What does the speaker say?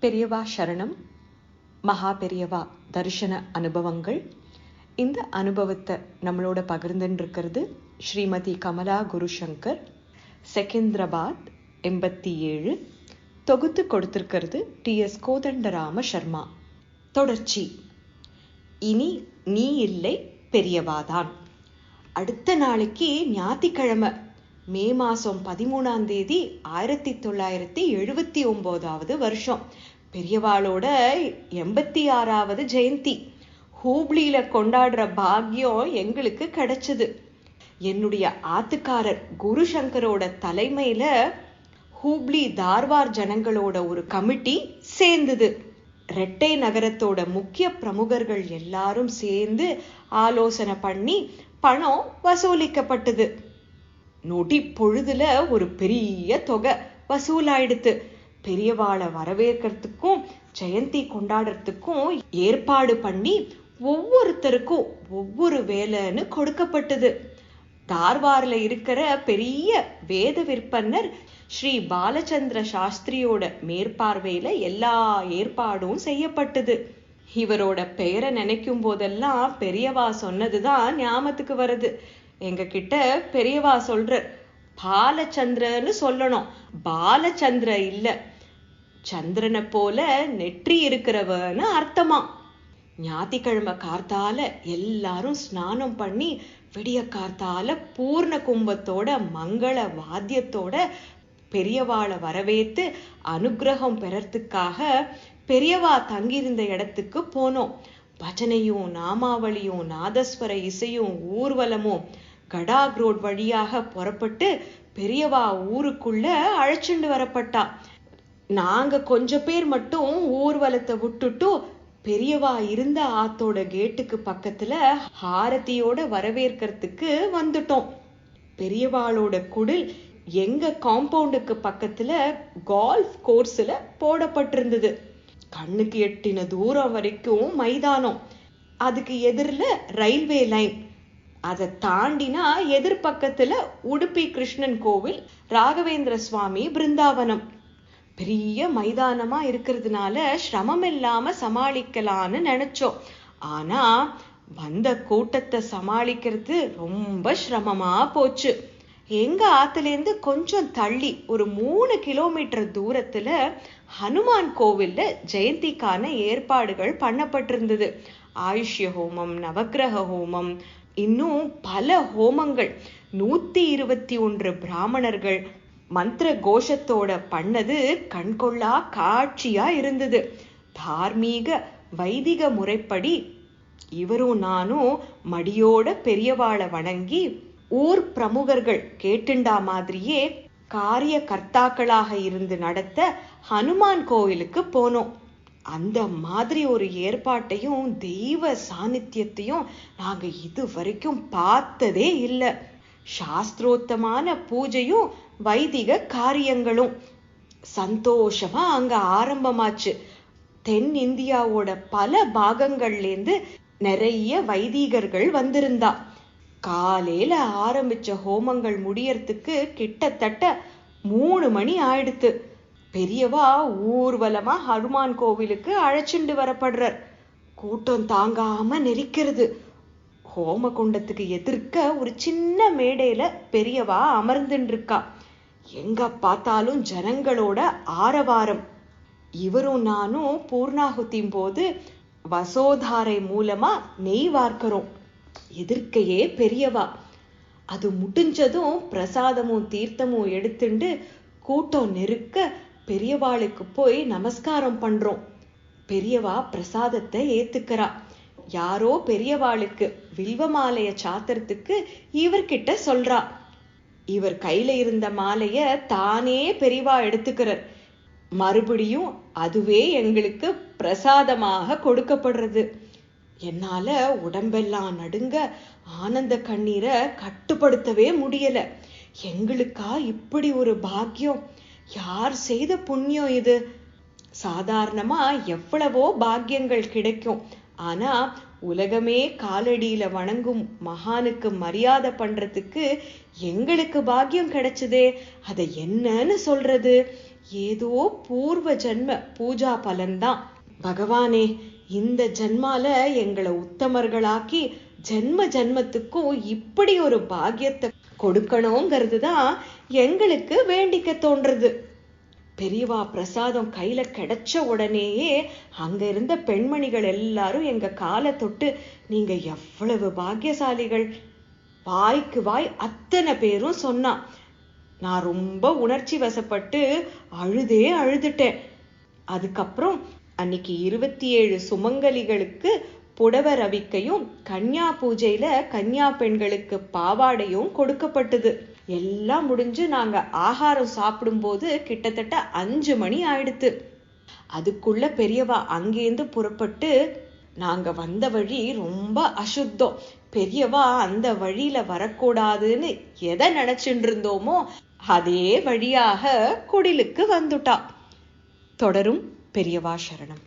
பெரியவா சரணம் மகா பெரியவா தரிசன அனுபவங்கள். இந்த அனுபவத்தை நம்மளோட பகிர்ந்துன்னு இருக்கிறது ஸ்ரீமதி கமலா குருசங்கர். செகந்திராபாத் எண்பத்தி ஏழு. தொகுத்து கொடுத்திருக்கிறது டி. எஸ். கோதண்டராம சர்மா. தொடர்ச்சி. இனி நீ இல்லை பெரியவாதான் அடுத்த நாளைக்கு ஞாயிற்றுக்கிழமை. மே மாதம் பதிமூணாம் தேதி ஆயிரத்தி தொள்ளாயிரத்தி எழுபத்தி ஒம்போதாவது வருஷம். பெரியவாளோட எண்பத்தி ஆறாவது ஜெயந்தி. ஹூப்ளியில் கொண்டாடுற பாக்கியம் எங்களுக்கு கிடைச்சது. என்னுடைய ஆத்துக்காரர் குரு சங்கரோட தலைமையில் ஹூப்ளி தார்வார் ஜனங்களோட ஒரு கமிட்டி சேர்ந்தது. ரெட்டை நகரத்தோட முக்கிய பிரமுகர்கள் எல்லாரும் சேர்ந்து ஆலோசனை பண்ணி பணம் வசூலிக்கப்பட்டது. நொடி பொழுதுல ஒரு பெரிய தொகை வசூலாயிடுத்து. பெரியவாளை வரவேற்கிறதுக்கும் ஜெயந்தி கொண்டாடுறதுக்கும் ஏற்பாடு பண்ணி ஒவ்வொருத்தருக்கும் ஒவ்வொரு வேலைன்னு கொடுக்கப்பட்டது. தார்வாரில் இருக்கிற பெரிய வேத விற்பனர் ஸ்ரீ பாலச்சந்திர சாஸ்திரியோட மேற்பார்வையில எல்லா ஏற்பாடும் செய்யப்பட்டது. இவரோட பெயரை நினைக்கும் போதெல்லாம் பெரியவா சொன்னதுதான் ஞாபகத்துக்கு வருது. எங்ககிட்ட பெரியவா சொல்ற பாலச்சந்திரன்னு சொல்லணும். பாலச்சந்திர இல்ல. சந்திரனை போல நெற்றி இருக்கிறவன்னு அர்த்தமா? ஞாத்திக்கிழமை கார்த்தால எல்லாரும் ஸ்நானம் பண்ணி விடிய கார்த்தால பூர்ண கும்பத்தோட மங்கள வாத்தியத்தோட பெரியவாளை வரவேத்து அனுகிரகம் பெறறதுக்காக பெரியவா தங்கியிருந்த இடத்துக்கு போனோம். பஜனையும் நாமாவளியும் நாதஸ்வர இசையும் ஊர்வலமும் கடாக் ரோட் வழியாக புறப்பட்டு பெரியவா ஊருக்குள்ள அழைச்சிண்டு வரப்பட்டா. நாங்க கொஞ்ச பேர் மட்டும் ஊர்வலத்தை விட்டுட்டு பெரியவா இருந்த ஆத்தோட கேட்டுக்கு பக்கத்துல ஹாரதியோட வரவேற்கிறதுக்கு வந்துட்டோம். பெரியவாளோட குடில் எங்க காம்பவுண்டுக்கு பக்கத்துல கால்ஃப் கோர்ஸ்ல போடப்பட்டிருந்தது. கண்ணுக்கு எட்டின தூரம் வரைக்கும் மைதானம். அதுக்கு எதிரில் ரயில்வே லைன். அதை தாண்டினா எதிர்பக்கத்துல உடுப்பி கிருஷ்ணன் கோவில் ராகவேந்திர சுவாமி பிருந்தாவனம். பெரிய மைதானமா இருக்கிறதுனால சிரமம் இல்லாம சமாளிக்கலான்னு நினைச்சோம். ஆனா வந்த கூட்டத்தை சமாளிக்கிறது ரொம்ப சிரமமா போச்சு. எங்க ஆத்துலேருந்து கொஞ்சம் தள்ளி ஒரு மூணு கிலோமீட்டர் தூரத்துல ஹனுமான் கோவில்ல ஜெயந்திக்கான ஏற்பாடுகள் பண்ணப்பட்டிருந்தது. ஆயுஷ்ய ஹோமம் நவக்கிரக ஹோமம் இன்னும் பல ஹோமங்கள். நூத்தி இருபத்தி ஒன்று பிராமணர்கள் மந்திர கோஷத்தோட பண்ணது கண்கொள்ளா காட்சியா இருந்தது. தார்மீக வைதிக முறைப்படி இவரும் நானும் மடியோட பெரியவாளை வணங்கி ஊர் பிரமுகர்கள் கேட்டுண்டா மாதிரியே காரிய கர்த்தாக்களாக இருந்து நடத்த ஹனுமான் கோயிலுக்கு போனோம். அந்த மாதிரி ஒரு ஏற்பாட்டையும் தெய்வ சாநித்தியத்தையும் நாங்க இது வரைக்கும் பார்த்ததே இல்லை. சாஸ்திரோத்தமான பூஜையும் வைதிக காரியங்களும். சந்தோஷமா அங்க ஆரம்பமாச்சு. தென் இந்தியாவோட பல பாகங்கள்லேருந்து நிறைய வைதிகர்கள் வந்திருந்தா. காலையில ஆரம்பிச்ச ஹோமங்கள் முடியறதுக்கு கிட்டத்தட்ட மூணு மணி ஆயிடுத்து. பெரியவா ஊர்வலமா ஹனுமான் கோவிலுக்கு அழைச்சிண்டு வரப்படுறார். கூட்டம் தாங்காம நெரிக்கிறது. ஹோம குண்டத்துக்கு எதிர்க்க ஒரு சின்ன மேடையில பெரியவா அமர்ந்துட்டு இருக்கா எங்க பார்த்தாலும் ஜனங்களோட ஆரவாரம். இவரும் நானும் பூர்ணாகுத்தின் போது வசோதாரை மூலமா நெய் வார்க்கிறோம். எதிர்க்கையே பெரியவா. அது முடிஞ்சதும் பிரசாதமும் தீர்த்தமும் எடுத்துண்டு கூட்டம் நெருக்க பெரியவாளுக்கு போய் நமஸ்காரம் பண்றோம். பெரியவா பிரசாதத்தை ஏத்துக்கிறா. யாரோ பெரியவாளுக்கு வில்வ மாலைய சாத்துறதுக்கு இவர்கிட்ட சொல்றா. இவர் கையில இருந்த மாலைய தானே பெரியவா எடுத்துக்கிறார். மறுபடியும் அதுவே எங்களுக்கு பிரசாதமாக கொடுக்கப்படுறது. என்னால உடம்பெல்லாம் நடுங்க ஆனந்த கண்ணீரை கட்டுப்படுத்தவே முடியல. எங்களுக்கா இப்படி ஒரு பாக்கியம்? யார் செய்த புண்ணியம் இது? சாதாரணமா எவ்வளவோ பாக்கியங்கள் கிடைக்கும். ஆனா உலகமே காலடியில வணங்கும் மகானுக்கு மரியாதை பண்றதுக்கு எங்களுக்கு பாக்கியம் கிடைச்சதே. அதை என்னன்னு சொல்றது? ஏதோ பூர்வ ஜென்ம பூஜா பலன்தான். பகவானே இந்த ஜென்மால எங்களை உத்தமர்களாக்கி ஜென்ம ஜென்மத்துக்கும் இப்படி ஒரு பாக்கியத்தை கொடுக்கணுங்கிறது தான் எங்களுக்கு வேண்டிக்க தோன்றது பெரியவா பிரசாதம் கையில கிடைச்ச உடனேயே அங்க இருந்த பெண்மணிகள் எல்லாரும் எங்க காலை தொட்டு நீங்க எவ்வளவு பாக்கியசாலிகள்? வாய்க்கு வாய் அத்தனை பேரும் சொன்னா. நான் ரொம்ப உணர்ச்சி வசப்பட்டு அழுதே அழுதுட்டேன். அதுக்கப்புறம் அன்னைக்கு இருபத்தி ஏழு சுமங்கலிகளுக்கு புடவ ரவிக்கையும் கன்யா பூஜையில கன்யா பெண்களுக்கு பாவாடையும் கொடுக்கப்பட்டது. எல்லாம் முடிஞ்சு நாங்க ஆகாரம் சாப்பிடும்போது கிட்டத்தட்ட அஞ்சு மணி ஆயிடுத்து. அதுக்குள்ள பெரியவா அங்கேருந்து புறப்பட்டு நாங்க வந்த வழி ரொம்ப அசுத்தம். பெரியவா அந்த வழியில வரக்கூடாதுன்னு எதை நினைச்சுட்டு இருந்தோமோ அதே வழியாக குடிலுக்கு வந்துட்டா. தொடரும் பெரியவா சரணம்.